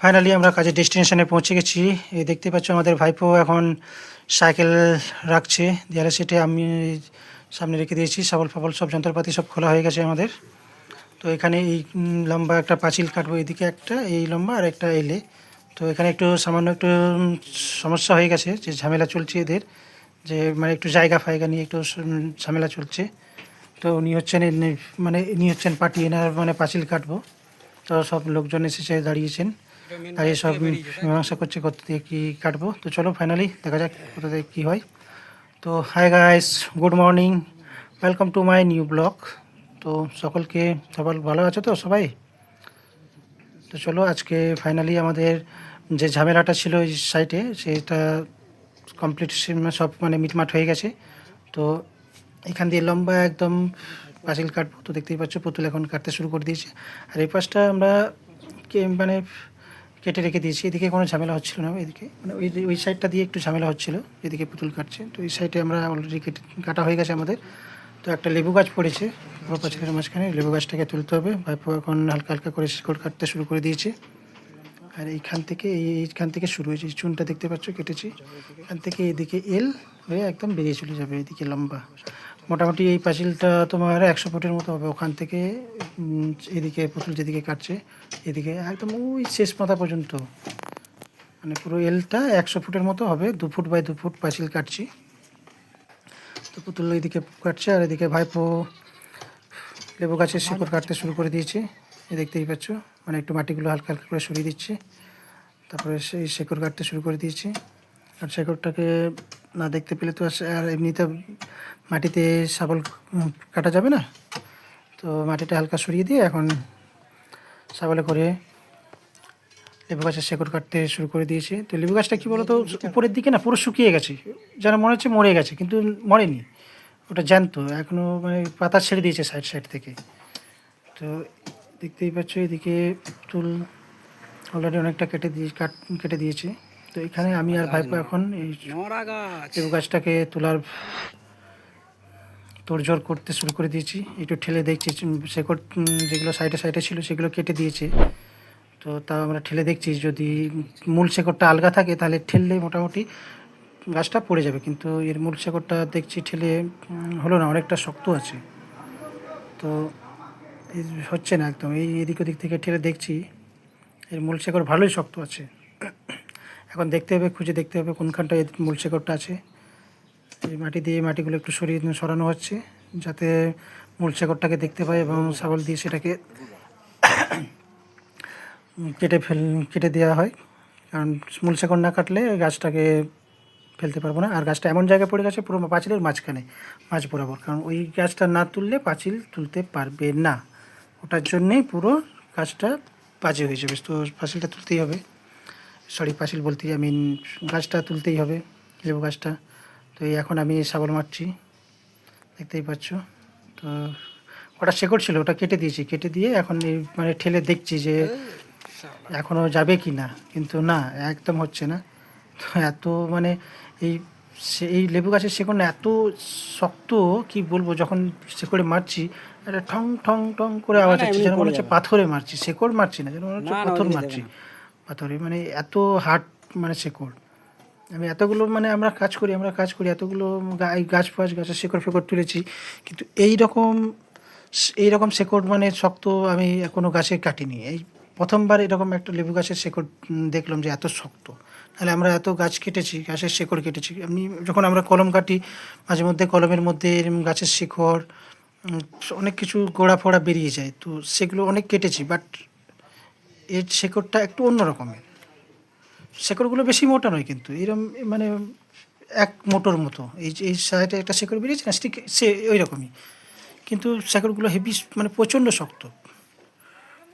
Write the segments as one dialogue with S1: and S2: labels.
S1: Finally আমরা কাজের ডেস্টিনেশনে পৌঁছে গেছি। এই দেখতে পাচ্ছ আমাদের ভাইপো এখন সাইকেল রাখছে। দেয়ালে সেটে আমি সামনে রেখে দিয়েছি। সাবল ফাবল সব যন্ত্রপাতি সব খোলা হয়ে গেছে আমাদের। তো এখানে এই লম্বা একটা পাঁচিল কাটবো এদিকে একটা, এই লম্বা আর একটা এলে তো এখানে একটু সামান্য একটু সমস্যা হয়ে গেছে যে ঝামেলা চলছে এদের। যে মানে একটু জায়গা ফায়গা নিয়ে একটু ঝামেলা চলছে। তো উনি হচ্ছেন মানে ইনি হচ্ছেন পার্টি, এনার মানে পাঁচিল কাটবো। তো সব লোকজন এসেছে, দাঁড়িয়েছেন। আর সব মীমাংসা করছে কত দিয়ে কী কাটবো। তো চলো ফাইনালি দেখা যাক কোথা থেকে কী হয়। তো hi guys good morning welcome to my new blog তো সকলকে সবাই ভালো আছো তো সবাই? তো চলো আজকে ফাইনালি আমাদের যে ঝামেলাটা ছিল এই সাইটে সেটা কমপ্লিট সব মানে মিটমাট হয়ে গেছে। তো এখান দিয়ে লম্বা একদম পাঁচিল কাটবো। তো দেখতেই পাচ্ছ পুতুল এখন কাটতে শুরু করে দিয়েছে। আর এই পাশটা আমরা কে মানে কেটে রেখে দিয়েছি। এদিকে কোনো ঝামেলা হচ্ছিল না। এদিকে মানে ওই ওই সাইডটা দিয়ে একটু ঝামেলা হচ্ছিল। এদিকে পুতুল কাটছে। তো এই সাইডে আমরা অলরেডি কেটে কাটা হয়ে গেছে আমাদের। তো একটা লেবু গাছ পড়েছে। পুরো পাঁচিলের মাঝখানে লেবু গাছটাকে তুলতে হবে। ভাইপো এখন হালকা হালকা করে শিকড় কাটতে শুরু করে দিয়েছে। আর এইখান থেকে এই এইখান থেকে শুরু হয়েছে। চুনটা দেখতে পাচ্ছ কেটেছি। এখান থেকে এদিকে এল হয়ে একদম বেরিয়ে চলে যাবে। এদিকে লম্বা। মোটামুটি এই পাঁচিলটা তোমার একশো ফুটের মতো হবে ওখান থেকে এদিকে পুতুল যেদিকে কাটছে, এদিকে একদম ওই শেষ মাথা পর্যন্ত। মানে পুরো এলটা একশো ফুটের মতো হবে, দু ফুট বাই দু ফুট পাঁচিল কাটছি। তো পুতুল এদিকে কাটছে আর এদিকে ভাইপো লেবু গাছের শিকড় কাটতে শুরু করে দিয়েছে। এ দেখতেই পাচ্ছ মানে একটু মাটিগুলো হালকা হালকা করে সরিয়ে দিচ্ছে। তারপরে সেই শেকড় কাটতে শুরু করে দিয়েছি। আর শেকড়টাকে না দেখতে পেলে তো আর এমনিতে মাটিতে শাবল কাটা যাবে না। তো মাটিটা হালকা সরিয়ে দিয়ে এখন শাবলে করে লেবু গাছের শেকড় কাটতে শুরু করে দিয়েছে। তো লেবু গাছটা কী বলতো উপরের দিকে না পুরো শুকিয়ে গেছে। যেন মনে হচ্ছে মরে গেছে কিন্তু মরেনি। ওটা জ্যান্ত এখনও মানে পাতা ছেড়ে দিয়েছে সাইড সাইড থেকে। তো দেখতেই পাচ্ছ এদিকে চুল অলরেডি অনেকটা কেটে দিয়ে কাট কেটে দিয়েছে। তো এখানে আমি আর ভাইপো এখন এই লেবু গাছটাকে তোলার তোড়জোড় করতে শুরু করে দিয়েছি। একটু ঠেলে দেখছি শেকড় যেগুলো সাইডে সাইডে ছিল সেগুলো কেটে দিয়েছে। তো তাও আমরা ঠেলে দেখছি যদি মূল শেকড়টা আলগা থাকে তাহলে ঠেললে মোটামুটি গাছটা পড়ে যাবে। কিন্তু এর মূল শেকড়টা দেখছি ঠেলে হলো না অনেকটা শক্ত আছে। তো হচ্ছে না একদম। এই এদিক ওদিক থেকে ঠেলে দেখছি এর মূল শেকড় ভালোই শক্ত আছে। এখন দেখতে হবে, খুঁজে দেখতে হবে কোনখানটায় মূল শেকড়টা আছে। এই মাটি দিয়ে মাটিগুলো একটু সরিয়ে সরানো হচ্ছে, যাতে মূল শেকড়টাকে দেখতে পায় এবং ছাগল দিয়ে সেটাকে কেটে ফেল, কেটে দেওয়া হয়। কারণ মূল শেকড় না কাটলে গাছটাকে ফেলতে পারব না। আর গাছটা এমন জায়গায় পড়ে গেছে, পুরো পাঁচিলের মাঝখানে, মাঝ বরাবর। কারণ ওই গাছটা না তুললে পাঁচিল তুলতে পারবে না। ওটার জন্যেই পুরো গাছটা বাজে হয়ে যাবে। তো পাঁচিলটা তুলতেই হবে। সরি পাঁচিল বলতেই আমি গাছটা তুলতেই হবে লেবু গাছটা। তো এই এখন আমি শাবল মারছি দেখতেই পাচ্ছ। তো ওটা শেকড় ছিল ওটা কেটে দিয়েছি। কেটে দিয়ে এখন মানে ঠেলে দেখছি যে এখনও যাবে কি না। কিন্তু না একদম হচ্ছে না। তো এত মানে এই সে- এই লেবু গাছের শেকড় না এত শক্ত কি বলব যখন শেকড়ে মারছি একটা ঠং ঠং ঠং করে আওয়াজ হচ্ছে যেন মনে হচ্ছে পাথরে মারছি শেকড় মারছি না যেন মনে হচ্ছে পাথর মারছি। পাথরে মানে এত হার্ড মানে শেকড়। আমি এতগুলো মানে আমরা কাজ করি, আমরা কাজ করি, এতগুলো গাছ ফাছ, গাছের শেকড় ফেকড় তুলেছি, কিন্তু এই রকম এই রকম শেকড় মানে শক্ত আমি কোনো গাছে কাটিনি। এই প্রথমবার এরকম একটা লেবু গাছের শেকড় দেখলাম যে এত শক্ত। তাহলে আমরা এত গাছ কেটেছি, গাছের শেকড় কেটেছি। আমি যখন আমরা কলম কাটি, মাঝে মধ্যে কলমের মধ্যে গাছের শিকড় অনেক কিছু গোড়া ফোড়া বেরিয়ে যায়। তো সেগুলো অনেক কেটেছি, বাট এর শেকড়টা একটু অন্য রকমের। শেকড়গুলো বেশি মোটা নয় কিন্তু, এরম মানে এক মোটর মতো। এই এই সাইডে একটা শেকড় বেরিয়েছে না, ঠিক সে, ওই রকমই। কিন্তু শেকড়গুলো হেভি মানে প্রচণ্ড শক্ত।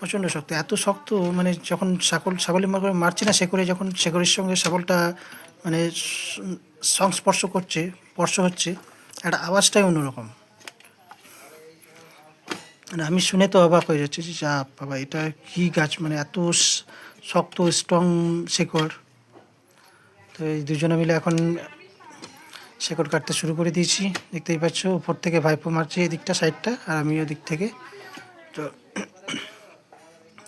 S1: প্রচণ্ড শক্ত, এত শক্ত মানে যখন ছাগলের মার মারছে না শেকড়ে, যখন শেকড়ের সঙ্গে ছাগলটা মানে সংস্পর্শ করছে, স্পর্শ হচ্ছে, একটা আওয়াজটাই অন্যরকম। মানে আমি শুনে তো অবাক হয়ে যাচ্ছি যে যা বাবা এটা কি গাছ? মানে এত শক্ত স্ট্রং শেকড়। তো এই দুজনে মিলে এখন শেকড় কাটতে শুরু করে দিয়েছি। দেখতেই পাচ্ছ উপর থেকে ভাইপো মারছে এদিকটা সাইডটা আর আমি ওদিক থেকে। তো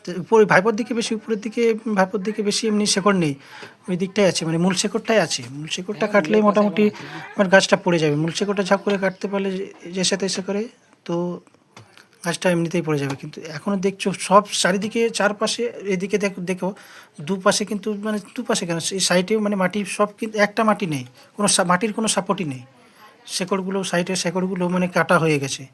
S1: তো উপরে ভাইপোর দিকে বেশি উপরের দিকে ভাইপোর দিকে বেশি এমনি শেকড় নেই। ওই দিকটাই আছে মানে মূল শেকড়টাই আছে। মূল শেকড়টা কাটলেই মোটামুটি আমার গাছটা পড়ে যাবে। মূল শেকড়টা ঝাপ করে কাটতে পারলে যে সাথে এসে করে তো গাছটা এমনিতেই পড়ে যাবে। কিন্তু এখনও দেখছ সব চারিদিকে চারপাশে, এদিকে দেখো দেখো, দুপাশে কিন্তু মানে দুপাশে কেন? এই সাইডে মানে মাটি সব কিন্তু একটা মাটি নেই। কোনো মাটির কোনো সাপোর্টই নেই। শেকড়গুলো সাইডের শেকড়গুলো মানে কাটা হয়ে গেছে।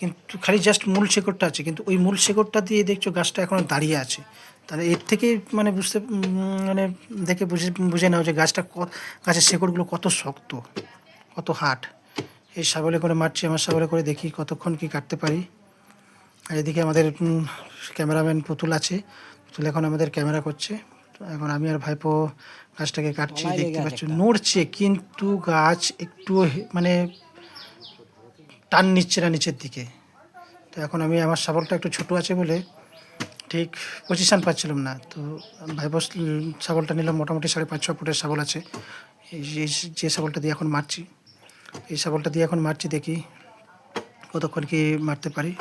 S1: কিন্তু খালি জাস্ট মূল শেকড়টা আছে। কিন্তু ওই মূল শেকড়টা দিয়ে দেখছ গাছটা এখনও দাঁড়িয়ে আছে। তাহলে এর থেকে মানে বুঝতে মানে দেখে বুঝে বুঝে নাও যে গাছটা গাছের শেকড়গুলো কত শক্ত, কত হাট এই সাবলে করে মারছি, আমার সাবলে করে দেখি কতক্ষণ কি কাটতে পারি। আর এদিকে আমাদের ক্যামেরাম্যান পুতুল আছে। পুতুল এখন আমাদের ক্যামেরা করছে। তো এখন আমি আর ভাইপো গাছটাকে কাটছি দেখতে পাচ্ছি নড়ছে কিন্তু গাছ একটু মানে টান নিচ্ছে না নিচের দিকে। তো এখন আমি আমার শাবলটা একটু ছোট আছে বলে ঠিক পজিশান পাচ্ছিলাম না। তো ভাইপো শাবলটা নিলাম মোটামুটি সাড়ে পাঁচ ছ ফুটের শাবল আছে। এই যে- শাবলটা দিয়ে এখন মারছি। এই শাবলটা দিয়ে এখন মারছি দেখি কতক্ষণ কি মারতে পারি।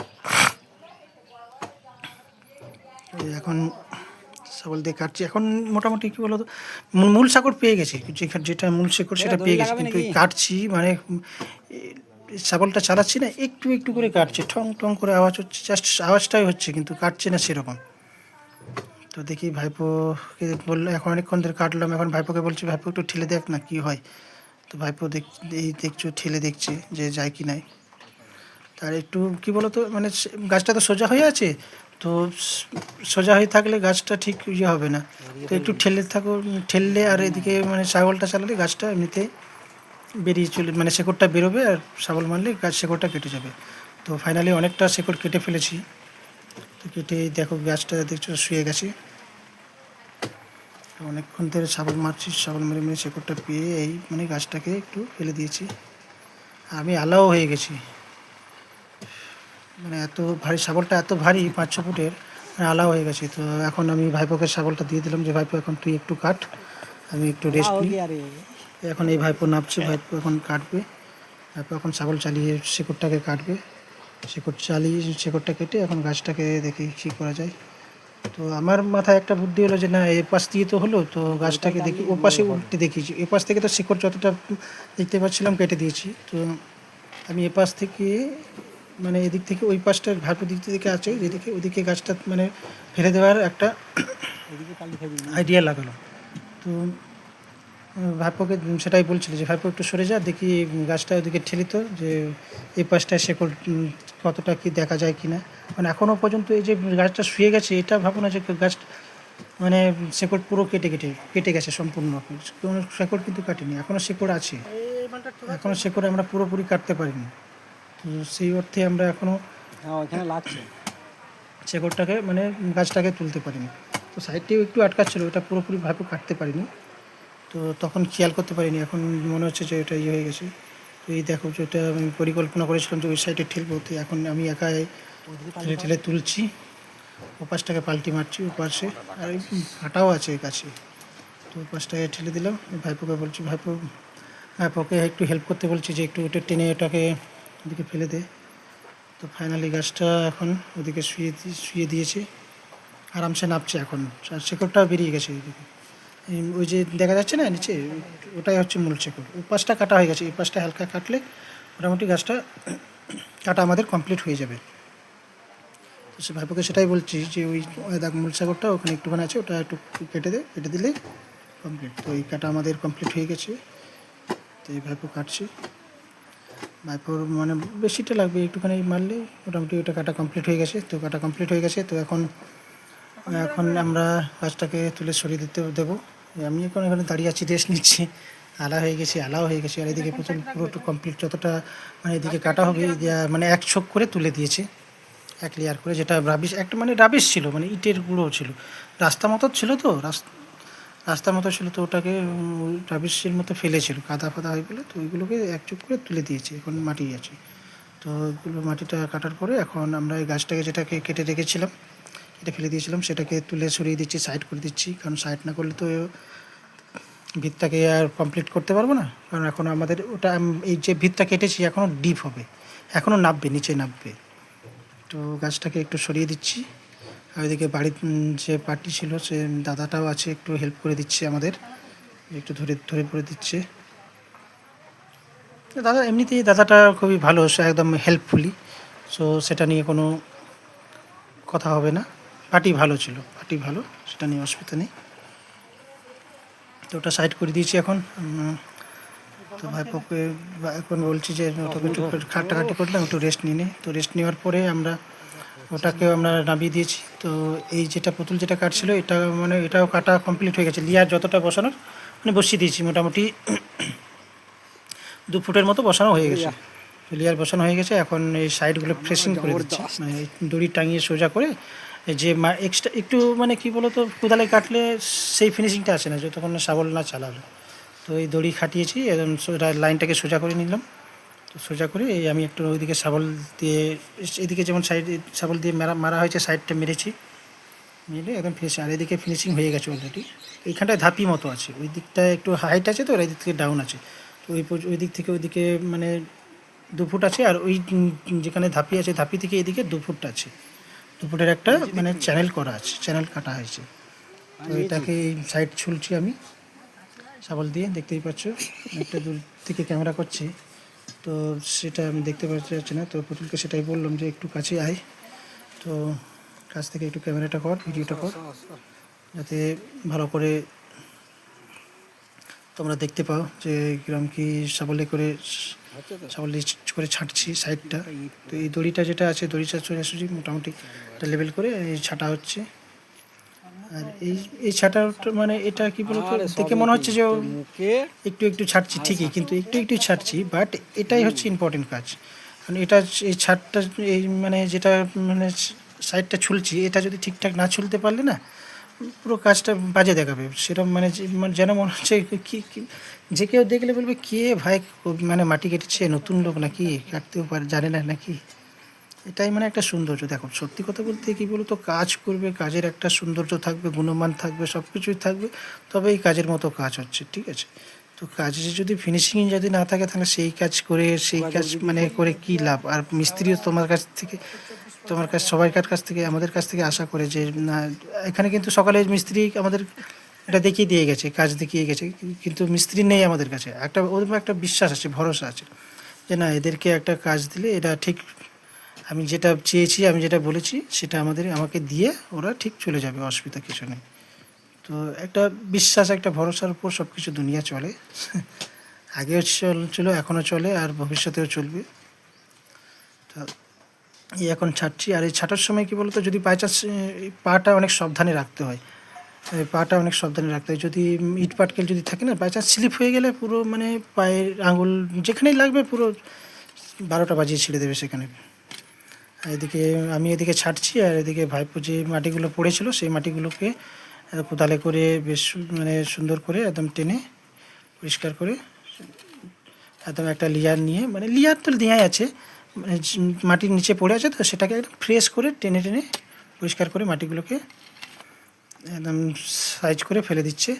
S1: এখন শাবল দিয়ে কাটছি। এখন মোটামুটি কি বলতো মূল- সাকর পেয়ে গেছে। যেটা মূল শেকড় সেটা পেয়ে গেছে। কিন্তু কাটছি মানে শাবলটা চালাচ্ছি না একটু একটু করে কাটছে। ঠং ঠং করে আওয়াজ হচ্ছে জাস্ট আওয়াজটাই হচ্ছে কিন্তু কাটছে না সেরকম। তো দেখি ভাইপোকে বলল এখন অনেকক্ষণ ধরে কাটলাম এখন ভাইপোকে বলছি ভাইপো একটু ঠেলে দেখ না কি হয়। তো ভাইপো দেখ এই দেখছ ঠেলে দেখছে যে যায় কি নাই। তার একটু কি বলতো মানে গাছটা তো সোজা হয়ে আছে তো সোজা হয়ে থাকলে গাছটা ঠিক ইয়ে হবে না। তো একটু ঠেলে থাকো, ঠেললে আর এদিকে মানে ছাগলটা চালালে গাছটা এমনিতে বেরিয়ে চলে মানে শেকড়টা বেরোবে আর শাবল মারলে গাছ শেকড়টা কেটে যাবে। তো ফাইনালি অনেকটা শেকড় কেটে ফেলেছি। তো কেটে দেখো গাছটা দেখছ শুয়ে গেছে। অনেকক্ষণ ধরে শাবল মারছি শাবল মেরে মেরে শেকড়টা পেয়ে এই মানে গাছটাকে একটু ফেলে দিয়েছি। আমি আলাও হয়ে গেছি। মানে এত ভারী শাবলটা এত ভারী পাঁচ ছ ফুটের আলা হয়ে গেছে। তো এখন আমি ভাইপোকে শাবলটা দিয়ে দিলাম যে ভাইপো এখন তুই একটু কাট আমি একটু রেস্ট নিই। এখন এই ভাইপো নাপছে ভাইপো এখন কাটবে। ভাইপো এখন ছাগল চালিয়ে শেকড়টাকে কাটবে। শেকড় চালিয়ে শেকড়টা কেটে এখন গাছটাকে দেখি কী করা যায়। তো আমার মাথায় একটা বুদ্ধি হলো যে না এ পাশ দিয়ে তো হলো তো গাছটাকে দেখি ও পাশে উল্টে দেখিয়েছি এ পাশ থেকে তো শেকড় যতটা দেখতে পাচ্ছিলাম কেটে দিয়েছি। তো আমি এ পাশ থেকে মানে এদিক থেকে ওই পাশটা ভাইপো দিক থেকে আছে, যেদিকে ওদিকে গাছটা মানে ফেলে দেওয়ার একটা আইডিয়া লাগালো। তো ভাইপোকে সেটাই বলছিল যে ভাইপো একটু সরে যা, দেখি গাছটা ওদিকে ঠেলি তো, যে এই পাশটায় শেকড় কতটা কি দেখা যায় কি না? মানে এখনও পর্যন্ত এই যে গাছটা শুয়ে গেছে, এটা ভাবো না যে গাছ মানে শেকড় পুরো কেটে কেটে কেটে গেছে সম্পূর্ণ। শেকড় কিন্তু কাটেনি এখনও শেকড় আছে। এখনও শেকড় আমরা পুরোপুরি কাটতে পারিনি। তো সেই অর্থে আমরা এখনও
S2: হ্যাঁ ওখানে লাগছে।
S1: শেকড়টাকে মানে গাছটাকে তুলতে পারিনি। তো সাইডটিও একটু আটকাচ্ছিল ওটা পুরোপুরি ভাবে কাটতে পারিনি। তো তখন খেয়াল করতে পারিনি এখন মনে হচ্ছে যে এটা ইয়ে হয়ে গেছে। তো এই দেখো যে এটা আমি পরিকল্পনা করেছিলাম যে ওই সাইডে ঠেলবো তো এখন আমি একাই ঠেলে ঠেলে তুলছি। ওপাশটাকে পাল্টি মারছি ওপাশে আর কাটাও আছে এই কাছে তো ওপাশটাকে ঠেলে দিলাম ভাইপোকে বলছি ভাইপো ভাইপোকে একটু হেল্প করতে বলছি যে একটু ওটা টেনে এটাকে ওদিকে ফেলে দে। তো ফাইনালি গাছটা এখন ওদিকে শুয়ে শুয়ে দিয়েছে। আরামসে নাপছে এখন। আর শেকড়টাও বেরিয়ে গেছে ওইদিকে ওই যে দেখা যাচ্ছে না নিচে, ওটাই হচ্ছে মূল শেকড়। ওই পাশটা কাটা হয়ে গেছে, এই পাশটা হালকা কাটলে মোটামুটি গাছটা কাটা আমাদের কমপ্লিট হয়ে যাবে। তো সে ভাইপোকে সেটাই বলছি যে ওই মূল শেকড়টা ওখানে একটুখানি আছে, ওটা একটু কেটে দে, কেটে দিলে কমপ্লিট তো এই কাটা আমাদের কমপ্লিট হয়ে গেছে। তো এই ভাইপো কাটছি। ভাইপোর মানে বেশিটা লাগবে একটুখানি মারলে মোটামুটি ওটা কাটা কমপ্লিট হয়ে গেছে, তো কাটা কমপ্লিট হয়ে গেছে, তো এখন এখন আমরা গাছটাকে তুলে সরিয়ে দিতে দেবো। আমি এখন এখানে দাঁড়িয়ে আছি রেস্ট নিচ্ছি। আলা হয়ে গেছে, আলাও হয়ে গেছে, আর এদিকে প্রচুর পুরোটা কমপ্লিট যতটা মানে এদিকে কাটা হবে মানে এক ছোক করে তুলে দিয়েছে। এক লেয়ার করে যেটা রাবিশ একটা মানে রাবিশ ছিল মানে ইটের গুঁড়ো ছিল। রাস্তা মতো ছিল তো, রাস্তা রাস্তার মতো ছিল তো ওটাকে রাবিশের মতো ফেলেছিল। কাদা ফাদা হয়ে গেলে তো ওইগুলোকে এক চুপ করে তুলে দিয়েছি, এখন মাটি আছে। তো ওইগুলো মাটিটা কাটার পরে এখন আমরা এই গাছটাকে যেটাকে কেটে রেখেছিলাম, কেটে ফেলে দিয়েছিলাম, সেটাকে তুলে সরিয়ে দিচ্ছি সাইড করে দিচ্ছি। কারণ সাইড না করলে তো ভিতটাকে আর কমপ্লিট করতে পারব না। কারণ এখন আমাদের ওটা এই যে ভিতটা কেটেছি এখনও ডিপ হবে। এখনও নামবে নিচে নামবে তো গাছটাকে একটু সরিয়ে দিচ্ছি। আর ওইদিকে বাড়ির যে পার্টি ছিল সে দাদাটাও আছে একটু হেল্প করে দিচ্ছে আমাদের। একটু ধরে ধরে পড়ে দিচ্ছে। দাদা এমনিতেই দাদাটা খুবই ভালো সে একদম হেল্পফুলি সো সেটা নিয়ে কোনো কথা হবে না। পার্টি ভালো ছিল পার্টি ভালো সেটা নিয়ে অসুবিধা নেই। তো ওটা সাইড করে দিয়েছি এখন। তো ভাইপোকে বা- এখন বলছি যে ওটাকে একটু খাটাখাটি করলাম একটু রেস্ট নিয়ে নে। তো রেস্ট নেওয়ার পরে আমরা ওটাকেও আমরা নামিয়ে দিয়েছি। তো এই যেটা পুতুল যেটা কাটছিল এটা মানে এটাও কাটা কমপ্লিট হয়ে গেছে। লিয়ার যতটা বসানোর মানে বসিয়ে দিয়েছি মোটামুটি দু ফুটের মতো বসানো হয়ে গেছে। লেয়ার বসানো হয়ে গেছে। এখন এই সাইডগুলো ফ্রেশিং করে দিচ্ছি। মানে দড়ি টাঙিয়ে সোজা করে যে এক্সট্রা একটু মানে কি বলতো কোদালে কাটলে সেই ফিনিশিংটা আসে না যতক্ষণ না শাবল না চালালো। তো এই দড়ি খাটিয়েছি এবং লাইনটাকে সোজা করে নিলাম। তো সোজা করে এই আমি একটু ওইদিকে শাবল দিয়ে এদিকে যেমন সাইড শাবল দিয়ে মারা মারা হয়েছে সাইডটা মেরেছি। মেরে একদম ফিনিশিং আর এদিকে ফিনিশিং হয়ে গেছে অলরেডি এইখানটায় ধাপি মতো আছে ওই দিকটা একটু হাইট আছে তো আর এই দিক থেকে ডাউন আছে। তো ওই ওই দিক থেকে ওইদিকে মানে দু ফুট আছে আর ওই যেখানে ধাপি আছে ধাপি থেকে এদিকে দু ফুট আছে। দু ফুটের একটা মানে চ্যানেল করা আছে চ্যানেল কাটা হয়েছে। তো এটাকে সাইড ছুলছি আমি। শাবল দিয়ে দেখতেই পাচ্ছ একটা দূর থেকে ক্যামেরা করছি। তো সেটা আমি দেখতে পাচ্ছি না। তো পুতুলকে সেটাই বললাম যে একটু কাছে আয়। তো কাছ থেকে একটু ক্যামেরাটা কর, ভিডিওটা কর। যাতে ভালো করে তোমরা দেখতে পাও যে কিরম কি সাবলে করে সাবলে করে ছাঁটছি সাইডটা তো এই দড়িটা যেটা আছে দড়িটা আসছি মোটামুটি একটা লেভেল করে, এই ছাটা হচ্ছে। আর এই এই ছাটাটা মানে এটা কি বলতো? দেখে মনে হচ্ছে যে একটু একটু ছাড়ছি ঠিকই কিন্তু একটু একটু ছাড়ছি বাট এটাই হচ্ছে ইম্পর্টেন্ট কাজ। কারণ এটা এই ছাড়টা এই মানে যেটা মানে সাইডটা ছুলছি এটা যদি ঠিকঠাক না ছুলতে পারলে না পুরো কাজটা বাজে দেখাবে। সেরকম মানে মানে যেন মনে হচ্ছে কি কি- যে কেউ দেখলে বলবে কে ভাই মানে মাটি কেটেছে নতুন লোক নাকি কাটতেও পারে জানে না নাকি? এটাই মানে একটা সৌন্দর্য। দেখো সত্যি কথা বলতে কি বলতো? কাজ করবে কাজের একটা সৌন্দর্য থাকবে গুণমান থাকবে সব কিছুই থাকবে তবে এই কাজের মতো কাজ হচ্ছে ঠিক আছে? তো কাজে যদি ফিনিশিং যদি না থাকে তাহলে সেই কাজ করে সেই কাজ মানে করে কি লাভ? আর মিস্ত্রিও তোমার কাছ থেকে তোমার কাছ সবাইকার কাছ থেকে আমাদের কাছ থেকে আশা করে যে না এখানে কিন্তু সকালে মিস্ত্রি আমাদের এটা দেখিয়ে দিয়ে গেছে কাজ দেখিয়ে গেছে কিন্তু মিস্ত্রি নেই আমাদের কাছে। একটা ওদের একটা বিশ্বাস আছে ভরসা আছে যে না এদেরকে একটা কাজ দিলে এটা ঠিক আমি যেটা চেয়েছি, আমি যেটা বলেছি, সেটা আমাদের আমাকে দিয়ে ওরা ঠিক চলে যাবে অসুবিধা কিছু নেই। তো একটা বিশ্বাস, একটা ভরসার উপর সব কিছু দুনিয়া চলে। আগেও চল, ছিল, এখনও চলে, আর ভবিষ্যতেও চলবে। তো এই এখন ছাড়ছি। আর এই ছাটার সময় কী বলতো, যদি চান্স পাটা অনেক সাবধানে রাখতে হয়। পাটা অনেক সাবধানে রাখতে হয়। যদি ইট পাটকেল যদি থাকে না চান্স স্লিপ হয়ে গেলে পুরো মানে পায়ের আঙুল যেখানেই লাগবে পুরো বারোটা বাজিয়ে ছেড়ে দেবে সেখানে। এদিকে আমি এদিকে ছাড়ছি আর এদিকে ভাইপো যে মাটিগুলো পড়েছিল সেই মাটিগুলোকে কোদালে করে বেশ মানে সুন্দর করে একদম টেনে পরিষ্কার করে একদম একটা লিয়ার নিয়ে মানে লিয়ার তো দেওয়াই আছে মানে মাটির নিচে পড়ে আছে তো সেটাকে একদম ফ্রেশ করে টেনে টেনে পরিষ্কার করে মাটিগুলোকে একদম সাইজ করে ফেলে দিচ্ছে।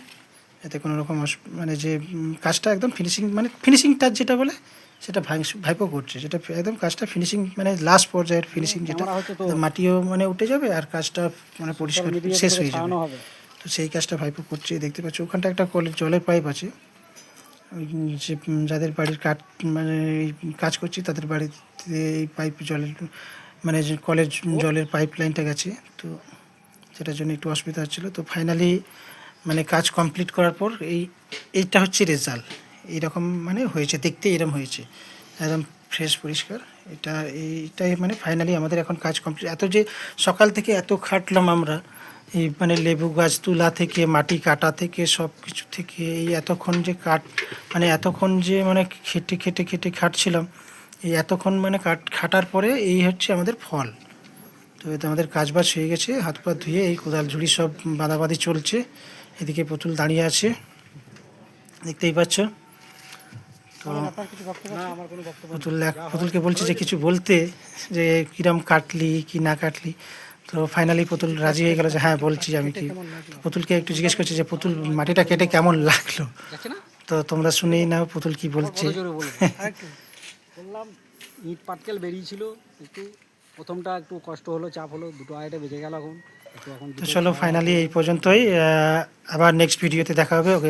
S1: এতে কোনো রকম মানে যে কাজটা একদম ফিনিশিং মানে ফিনিশিং টাচ যেটা বলে সেটা ভাই ভাইপো করছে। যেটা একদম কাজটা ফিনিশিং মানে লাস্ট পর্যায়ের ফিনিশিং যেটা
S2: তো
S1: মাটিও মানে উঠে যাবে আর কাজটা মানে পরিষ্কার শেষ হয়ে যাবে। তো সেই কাজটা ভাইপো করছে দেখতে পাচ্ছি ওখানটা একটা কলের জলের পাইপ আছে। যে যাদের বাড়ির কাঠ মানে কাজ করছি তাদের বাড়িতে এই পাইপ জলের মানে যে কলের জলের পাইপ লাইনটা গেছে। তো সেটার জন্য একটু অসুবিধা হচ্ছিল। তো ফাইনালি মানে কাজ কমপ্লিট করার পর এই এইটা হচ্ছে রেজাল্ট এইরকম মানে হয়েছে, দেখতে এরকম হয়েছে। একদম ফ্রেশ পরিষ্কার। এটা, এইটাই মানে ফাইনালি আমাদের এখন কাজ কমপ্লিট এত যে সকাল থেকে এত খাটলাম আমরা, এই মানে লেবু গাছ তুলা থেকে, মাটি কাটা থেকে সব কিছু থেকে, এই এতক্ষণ যে কাট মানে এতক্ষণ যে মানে খেটে খেটে খেটে খাটছিলাম, এই এতক্ষণ মানে কাট, খাটার পরে এই হচ্ছে আমাদের ফল। তো এতে আমাদের কাজ বাজ হয়ে গেছে, হাত পা ধুয়ে এই কোদাল ঝুড়ি সব বাঁধাবাঁধি চলছে, এদিকে পুতুল দাঁড়িয়ে আছে। দেখতেই পাচ্ছ তো
S2: আপনার কিছু বক্তব্য না আমার কোনো বক্তব্য
S1: পুতুল পুতুলকে বলছি যে কিছু বলতে যে কিরম কাটলি কি না কাটলি। তো ফাইনালি পুতুল রাজি হয়ে গেল যে হ্যাঁ বলছি আমি কি। তো পুতুলকে একটু জিজ্ঞেস করছি যে পুতুল মাটিটা কেটে কেমন লাগল? তো তোমরা শুনেই নাও পুতুল কি বলছে।
S2: বললাম ইট পাটকেল বেরিয়েছিল একটু প্রথমটা একটু কষ্ট হলো চাপ হলো দুটো আড়াইটা বেজে গেল এখন। তো
S1: চলো ফাইনালি এই পর্যন্তই আবার নেক্সট ভিডিওতে দেখা হবে ওকে